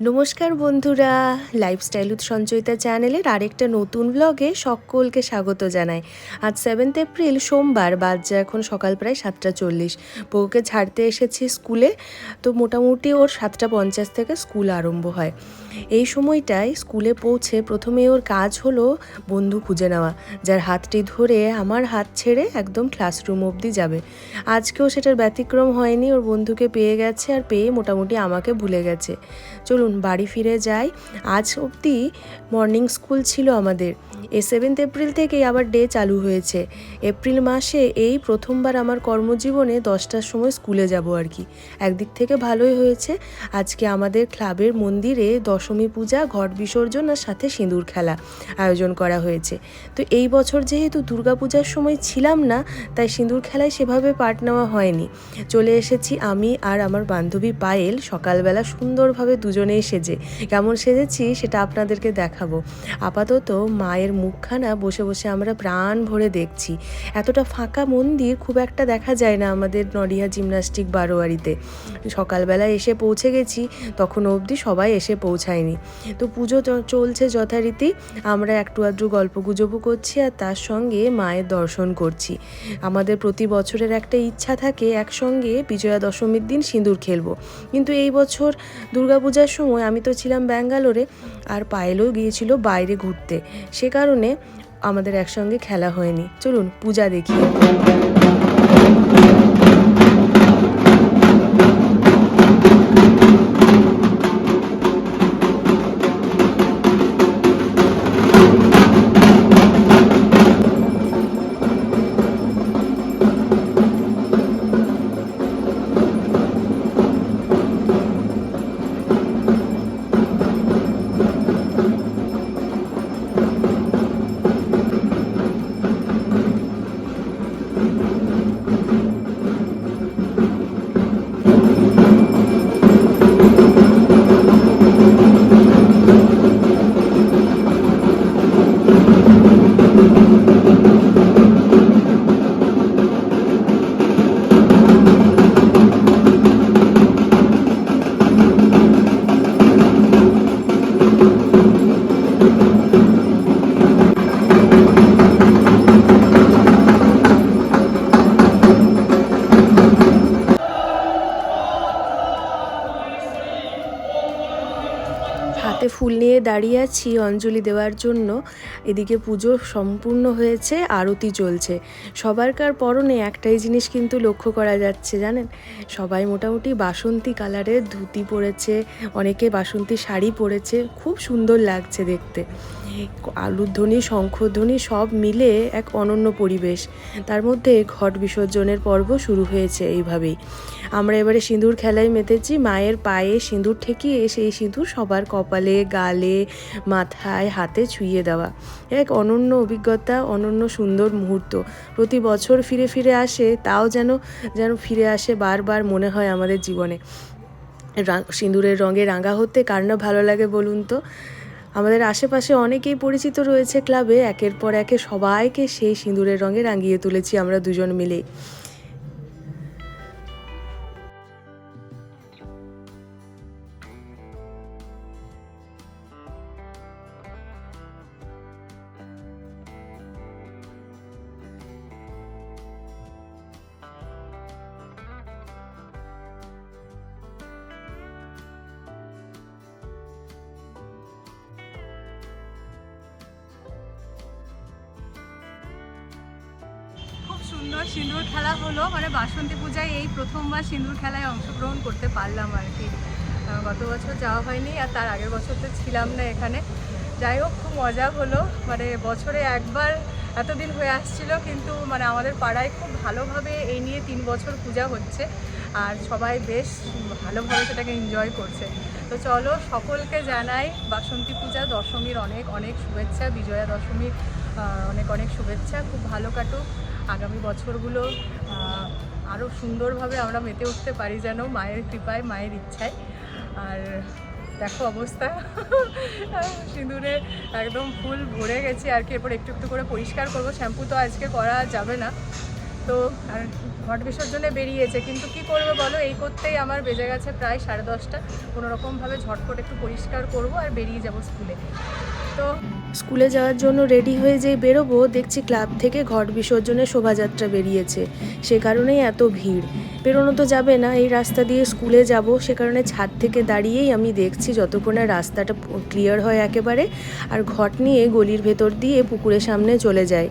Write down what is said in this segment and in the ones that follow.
নমস্কার বন্ধুরা লাইফস্টাইল উৎ সঞ্চয়িতা চ্যানেলের আরেকটা নতুন ব্লগে সকলকে স্বাগত জানাই। আজ সেভেন্থ এপ্রিল সোমবার বাজে এখন সকাল প্রায় সাতটা চল্লিশ। বউকে ছাড়তে এসেছি স্কুলে, তো মোটামুটি ওর সাতটা পঞ্চাশ থেকে স্কুল আরম্ভ হয়। এই সময়টায় স্কুলে পৌঁছে প্রথমে ওর কাজ হলো বন্ধু খুঁজে নেওয়া। যার হাতটি ধরে আমার হাত ছেড়ে একদম ক্লাসরুম অবধি যাবে। আজকেও সেটার ব্যতিক্রম হয়নি, ওর বন্ধুকে পেয়ে গেছে আর পেয়ে মোটামুটি আমাকে ভুলে গেছে। চলুন বাড়ি ফিরে যাই। আজ অবধি মর্নিং স্কুল ছিল আমাদের। এ সেভেন্থ এপ্রিল থেকেই আবার ডে চালু হয়েছে। এপ্রিল মাসে এই প্রথমবার আমার কর্মজীবনে দশটার সময় স্কুলে যাব আর কি। একদিক থেকে ভালোই হয়েছে। আজকে আমাদের ক্লাবের মন্দিরে দশমী পূজা, ঘট বিসর্জন আর সাথে সিঁদুর খেলা আয়োজন করা হয়েছে। তো এই বছর যেহেতু দুর্গাপূজার সময় ছিলাম না, তাই সিঁদুর খেলায় সেভাবে পার্ট নেওয়া হয়নি। চলে এসেছি আমি আর আমার বান্ধবী পায়েল। সকালবেলা সুন্দরভাবে দুজনেই সেজে। কেমন সেজেছি সেটা আপনাদেরকে দেখাবো। আপাতত মায়ের মুখখানা বসে বসে আমরা প্রাণ ভরে দেখছি। এতটা ফাঁকা মন্দির খুব একটা দেখা যায় না আমাদের নডিহা জিমনাস্টিক বারোয়ারিতে। সকালবেলা এসে পৌঁছে গেছি, তখন অবধি সবাই এসে পৌঁছায়নি। তো পুজো চলছে যথারীতি, আমরা একটু আধটু গল্প গুজবও করছি আর তার সঙ্গে মায়ের দর্শন করছি। আমাদের প্রতি বছরের একটা ইচ্ছা থাকে, একসঙ্গে বিজয়া দশমীর দিন সিঁদুর খেলব। কিন্তু এই বছর দুর্গাপূজার সময় আমি তো ছিলাম ব্যাঙ্গালোরে, আর পায়েলও গিয়েছিল বাইরে ঘুরতে। সে কারণে আমাদের একসঙ্গে খেলা হয়নি। চলুন পূজা দেখি দাঁড়িয়ে আছি অঞ্জলি দেওয়ার জন্য। এদিকে পুজো সম্পূর্ণ হয়েছে, আরতি চলছে। সবারকার পরনে একটাই জিনিস কিন্তু লক্ষ্য করা যাচ্ছে, জানেন? সবাই মোটামুটি বাসন্তী কালারের ধুতি পরেছে, অনেকে বাসন্তী শাড়ি পরেছে, খুব সুন্দর লাগছে দেখতে। আলুর ধ্বনি শঙ্খধ্বনি সব মিলে এক অনন্য পরিবেশ। তার মধ্যে ঘট বিসর্জনের পর্ব শুরু হয়েছে এইভাবেই। আমরা এবারে সিঁদুর খেলায় মেতেছি, মায়ের পায়ে সিঁদুর ঠেকিয়ে সেই সিঁদুর সবার কপালে, গালে, মাথায়, হাতে ছুঁয়ে দেওয়া। এক অনন্য অভিজ্ঞতা, অনন্য সুন্দর মুহূর্ত। প্রতি বছর ফিরে ফিরে আসে, তাও যেন যেন ফিরে আসে বারবার মনে হয় আমাদের জীবনে। সিঁদুরের রঙে রাঙা হতে কার না ভালো লাগে বলুন তো? আমাদের আশেপাশে অনেকেই পরিচিত রয়েছে ক্লাবে। একের পর একে সবাইকে সেই সিঁদুরের রঙে রাঙিয়ে তুলেছি আমরা দুজন মিলে। সুন্দর সিঁদুর খেলা হলো। মানে বাসন্তী পূজায় এই প্রথমবার সিঁদুর খেলায় অংশগ্রহণ করতে পারলাম আর কি। গত বছর যাওয়া হয়নি আর তার আগের বছর তো ছিলাম না এখানে। যাই হোক, খুব মজা হলো। মানে বছরে একবার এতদিন হয়ে আসছিল, কিন্তু মানে আমাদের পাড়ায় খুব ভালোভাবে এই নিয়ে তিন বছর পূজা হচ্ছে আর সবাই বেশ ভালোভাবে সেটাকে এনজয় করছে। তো চলো, সকলকে জানাই বাসন্তী পূজা, দশমীর অনেক অনেক শুভেচ্ছা, বিজয়া দশমীর অনেক অনেক শুভেচ্ছা। খুব ভালো কাটুক। আগামী বছরগুলো আরও সুন্দরভাবে আমরা মেতে উঠতে পারি যেন মায়ের কৃপায়, মায়ের ইচ্ছায়। আর দেখো অবস্থা, সিঁদুরে একদম ফুল ভরে গেছে। আর কি, এরপর একটু একটু করে পরিষ্কার করব। শ্যাম্পু তো আজকে করা যাবে না। তো আর ঘট বিসর্জনে বেরিয়েছে। কিন্তু কি করবে বলো? এই করতেই আমার বেজে গেছে প্রায় সাড়ে দশটা। কোনো রকমভাবে ঝটপট একটু পরিষ্কার করব আর বেরিয়ে যাব স্কুলে। তো স্কুলে যাওয়ার জন্য রেডি হয়ে যেই বেরোবো, দেখছি ক্লাব থেকে ঘট বিসর্জনের শোভাযাত্রা বেরিয়েছে। সে কারণেই এত ভিড়। বেরোনো তো যাবে না, এই রাস্তা দিয়ে স্কুলে যাব। সে কারণে ছাদ থেকে দাঁড়িয়েই আমি দেখছি যতক্ষণ না রাস্তাটা ক্লিয়ার হয় একেবারে আর ঘট নিয়ে গলির ভেতর দিয়ে পুকুরের সামনে চলে যায়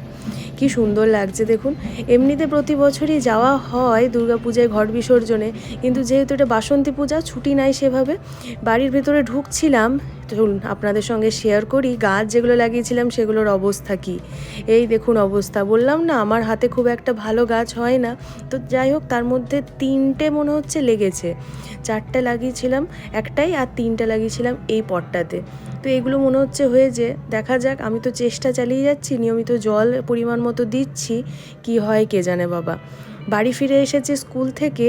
কি সুন্দর লাগছে দেখুন। এমনিতে প্রতি বছরই যাওয়া হয় দুর্গাপূজায় ঘট বিসর্জনে। কিন্তু যেহেতু এটা বাসন্তী পূজা, ছুটি নাই সেভাবে। বাড়ির ভেতরে ঢুকছিলাম, চলুন আপনাদের সঙ্গে শেয়ার করি। গাছ যেগুলো লাগিয়েছিলাম সেগুলোর অবস্থা কি? এই দেখুন অবস্থা। বললাম না, আমার হাতে খুব একটা ভালো গাছ হয় না। তো যাই হোক, তার মধ্যে তিনটে মনে হচ্ছে লেগেছে। চারটে লাগিয়েছিলাম একটাই আর তিনটে লাগিয়েছিলাম এই পটটাতে। তো এগুলো মনে হচ্ছে হয়ে যে, দেখা যাক, আমি তো চেষ্টা চালিয়ে যাচ্ছি, নিয়মিত জল পরিমাণ মতো দিচ্ছি, কি হয় কে জানে বাবা। বাড়ি ফিরে এসেছে স্কুল থেকে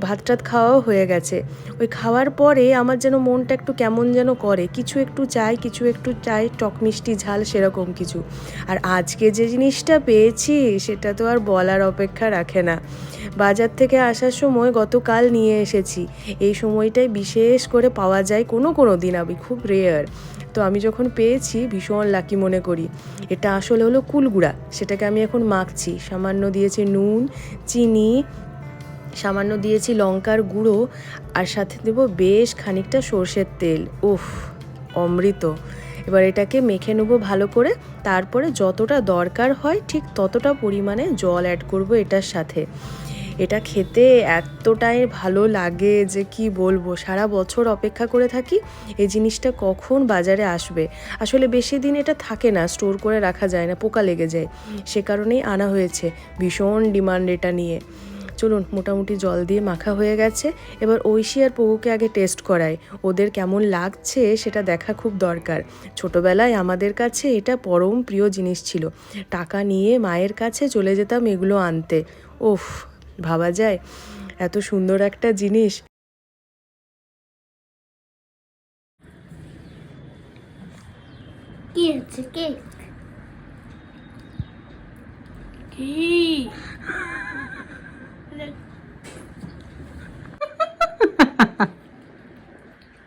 ভাত টাত খাওয়াও হয়ে গেছে। ওই খাওয়ার পরে আমার যেন মনটা একটু কেমন যেন করে। কিছু একটু চাই, কিছু একটু চাই, টক মিষ্টি ঝাল সেরকম কিছু। আর আজকে যে জিনিসটা পেয়েছি, সেটা তো আর বলার অপেক্ষা রাখে না। বাজার থেকে আসার সময় গতকাল নিয়ে এসেছি। এই সময়টাই বিশেষ করে পাওয়া যায় কোনো কোনো দিন, আমি খুব রেয়ার তো আমি যখন পেয়েছি, ভীষণ লাকি মনে করি। এটা আসলে হলো কুলগুড়া। সেটাকে আমি এখন মাখছি। সামান্য দিয়েছি নুন, চিনি, সামান্য দিয়েছি লঙ্কার গুঁড়ো, আর সাথে দেবো বেশ খানিকটা সর্ষের তেল। উফ, অমৃত। এবার এটাকে মেখে নেব ভালো করে। তারপরে যতটা দরকার হয় ঠিক ততটা পরিমাণে জল অ্যাড করব এটার সাথে। এটা খেতে এতটাই ভালো লাগে যে কি বলব? সারা বছর অপেক্ষা করে থাকি এই জিনিসটা কখন বাজারে আসবে। আসলে বেশি দিন এটা থাকে না স্টোর করে রাখা যায় না, পোকা লেগে যায়। সে কারণেই আনা হয়েছে ভীষণ ডিমান্ড এটা নিয়ে। চলুন, মোটামুটি জল দিয়ে মাখা হয়ে গেছে। এবার ঐশী আর পগুকে আগে টেস্ট করাই। ওদের কেমন লাগছে সেটা দেখা খুব দরকার। ছোটবেলায় আমাদের কাছে এটা পরম প্রিয় জিনিস ছিল। টাকা নিয়ে মায়ের কাছে চলে যেতাম এগুলো আনতে। ওফ ভাবা যায়? এত সুন্দর একটা জিনিস। কি হচ্ছে কেক কি?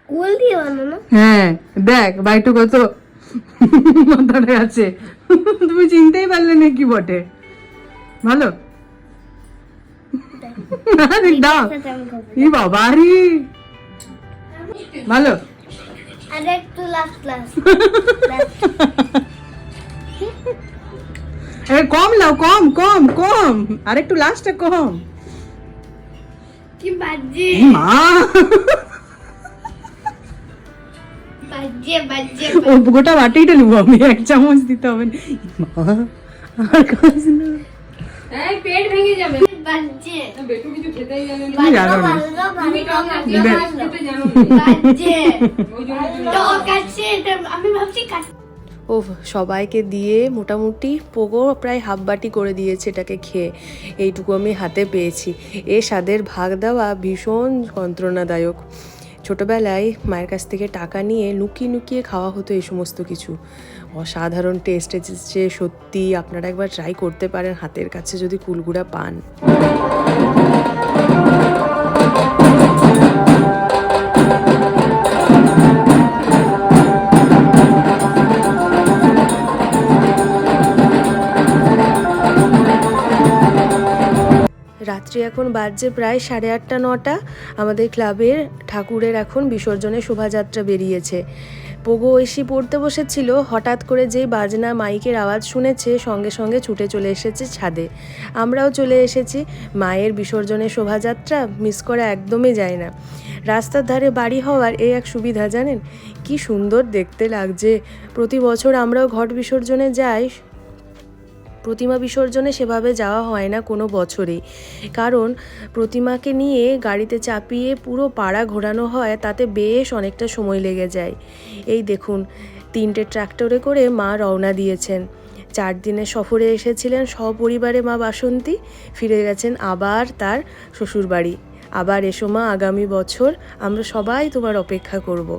কুল দিয়ে বানানো হ্যাঁ দেখ বাইটু কত মাথায় আছে। তুমি চিনতেই পারলে নাকি বটে। ভালো? আরে খাব। ই বাবা রে ভালো আর একটু লাস্ট লাস্ট এ কম লাও কম কম কম আর একটু লাস্টে কম কি বাজে মা বাজে বাজে ও গোটা বাটিটা নেব আমি এক চামচ দিতে হবে না। ই মা আর খাস না বাজে তুমি জানো না। বাজে টক আছে আমি ভাবছি কাঁচা ও সবাইকে দিয়ে মোটামুটি পোগো প্রায় হাফ বাটি করে দিয়েছে এটাকে খেয়ে। এইটুকু আমি হাতে পেয়েছি। এ স্বাদের ভাগ দেওয়া ভীষণ যন্ত্রণাদায়ক। ছোটবেলায় মায়ের কাছ থেকে টাকা নিয়ে লুকিয়ে লুকিয়ে খাওয়া হতো এই সমস্ত কিছু। অসাধারণ টেস্ট এসেছে সত্যি আপনারা একবার ট্রাই করতে পারেন হাতের কাছে যদি কুলগুড়া পান। রাত্রি এখন বাজছে প্রায় সাড়ে আটটা, নটা। আমাদের ক্লাবের ঠাকুরের এখন বিসর্জনের শোভাযাত্রা বেরিয়েছে। পোগো ঐশী পড়তে বসেছিল, হঠাৎ করে যেই বাজনা মাইকের আওয়াজ শুনেছে, সঙ্গে সঙ্গে ছুটে চলে এসেছে ছাদে। আমরাও চলে এসেছি, মায়ের বিসর্জনের শোভাযাত্রা, মিস করা একদমই যায় না। রাস্তার ধারে বাড়ি হওয়ার এই এক সুবিধা জানেন? কি সুন্দর দেখতে লাগছে। প্রতি বছর আমরাও ঘট বিসর্জনে যাই প্রতিমা বিসর্জনে সেভাবে যাওয়া হয় না কোনো বছরেই। কারণ প্রতিমাকে নিয়ে গাড়িতে চাপিয়ে পুরো পাড়া ঘোরানো হয়, তাতে বেশ অনেকটা সময় লেগে যায়। এই দেখুন, তিনটে ট্রাক্টরে করে মা রওনা দিয়েছেন। চার দিনের সফরে এসেছিলেন সপরিবারে মা বাসন্তী, ফিরে গেছেন আবার তার শ্বশুরবাড়ি। আবার এসো মা, আগামী বছর আমরা সবাই তোমার অপেক্ষা করব।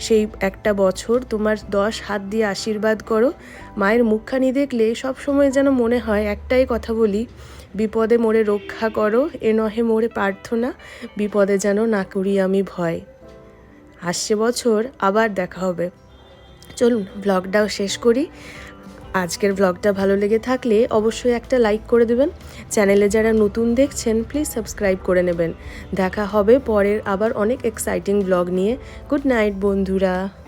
সেই একটা বছর তোমার দশ হাত দিয়ে আশীর্বাদ করো। মায়ের মুখখানি দেখলে সব সময় যেন মনে হয় একটাই কথা বলি, বিপদে মোরে রক্ষা করো, এ নহে মোরে প্রার্থনা, বিপদে যেন না করি আমি ভয়। আসছে বছর, আবার দেখা হবে। চলুন ব্লগটাও শেষ করি। আজকের ব্লগটা ভালো লেগে থাকলে অবশ্যই একটা লাইক করে দেবেন। চ্যানেলে যারা নতুন দেখছেন প্লিজ সাবস্ক্রাইব করে নেবেন। দেখা হবে পরের আবার অনেক এক্সাইটিং ব্লগ নিয়ে। গুড নাইট বন্ধুরা।